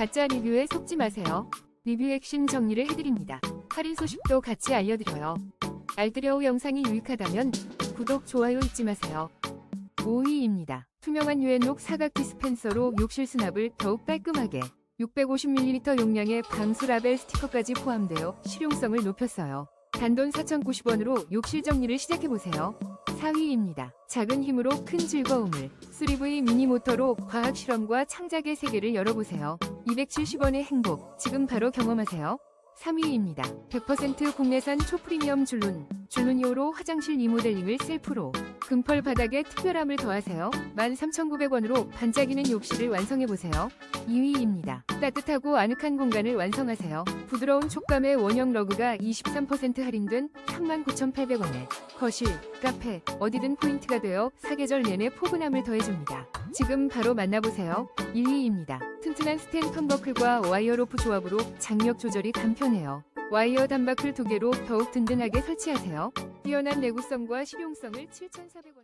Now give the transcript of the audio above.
가짜 리뷰에 속지 마세요. 리뷰 핵심 정리를 해드립니다. 할인 소식도 같이 알려드려요. 알뜰여우 영상이 유익하다면 구독, 좋아요 잊지 마세요. 5위입니다. 투명한 유엔록 사각 디스펜서로 욕실 수납을 더욱 깔끔하게 650ml 용량의 방수 라벨 스티커까지 포함되어 실용성을 높였어요. 단돈 4,090원으로 욕실 정리를 시작해보세요. 4위입니다. 작은 힘으로 큰 즐거움을 수리브이 미니 모터로 과학 실험과 창작의 세계를 열어보세요. 270원의 행복 지금 바로 경험하세요. 3위입니다. 100% 국내산 초프리미엄 줄눈 줄눈이오로 화장실 리모델링을 셀프로 금펄 바닥에 특별함을 더하세요. 13,900원으로 반짝이는 욕실을 완성해보세요. 2위입니다. 따뜻하고 아늑한 공간을 완성하세요. 부드러운 촉감의 원형 러그가 23% 할인된 39,800원에 거실, 카페, 어디든 포인트가 되어 사계절 내내 포근함을 더해줍니다. 지금 바로 만나보세요. 1위입니다. 튼튼한 스텐 텀버클과 와이어 로프 조합으로 장력 조절이 간편해요. 와이어 단바클 두 개로 더욱 든든하게 설치하세요. 뛰어난 내구성과 실용성을 7,400원.